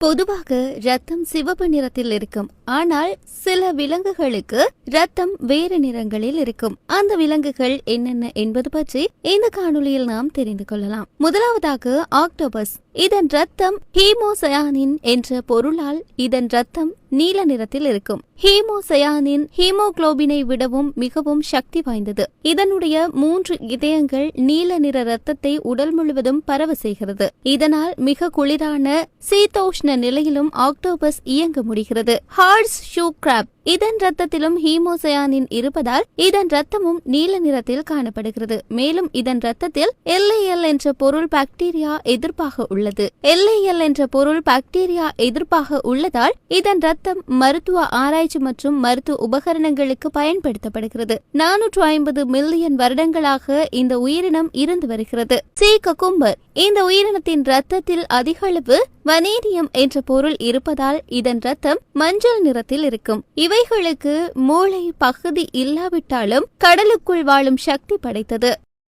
பொதுவாக ரத்தம் சிவப்பு நிறத்தில் இருக்கும். ஆனால் சில விலங்குகளுக்கு ரத்தம் வேறு நிறங்களில் இருக்கும். அந்த விலங்குகள் என்னென்ன என்பது பற்றி இந்த காணொளியில் நாம் தெரிந்து கொள்ளலாம். முதலாவதாக ஆக்டோபஸ். இதன் ரத்தம் ஹீமோசயானின் என்ற பொருளால் இதன் ரத்தம் நீல நிறத்தில் இருக்கும். ஹீமோசயானின் ஹீமோகுளோபினை விடவும் மிகவும் சக்தி வாய்ந்தது. இதனுடைய மூன்று இதயங்கள் நீல நிற ரத்தத்தை உடல் முழுவதும் பரவ செய்கிறது. இதனால் மிக குளிரான சீதோஷ்ண நிலையிலும் ஆக்டோபஸ் இயங்க முடிகிறது. ஹார்ஸ் ஷூ கிராப் இதன் ரத்தத்திலும் ஹீமோசயானின் இருப்பதால் இதன் ரத்தமும் நீல நிறத்தில் காணப்படுகிறது. மேலும் இதன் ரத்தத்தில் எல்ஏஎல் என்ற பொருள் பாக்டீரியா எதிர்ப்பாக உள்ளது. எல்ஏஎல் என்ற பொருள் பாக்டீரியா எதிர்ப்பாக உள்ளதால் இதன் ரத்தம் மருத்துவ ஆராய்ச்சி மற்றும் மருத்துவ உபகரணங்களுக்கு பயன்படுத்தப்படுகிறது. நானூற்று ஐம்பது மில்லியன் வருடங்களாக இந்த உயிரினம் இருந்து வருகிறது. சி. கக்கும்பர் இந்த உயிரினத்தின் ரத்தத்தில் அதிக அளவு வனேடியம் என்ற பொருள் இருப்பதால் இதன் ரத்தம் மஞ்சள் நிறத்தில் இருக்கும். இவை இவைகளுக்கு மூளை பகுதி இல்லாவிட்டாலும் கடலுக்குள் வாழும் சக்தி படைத்தது.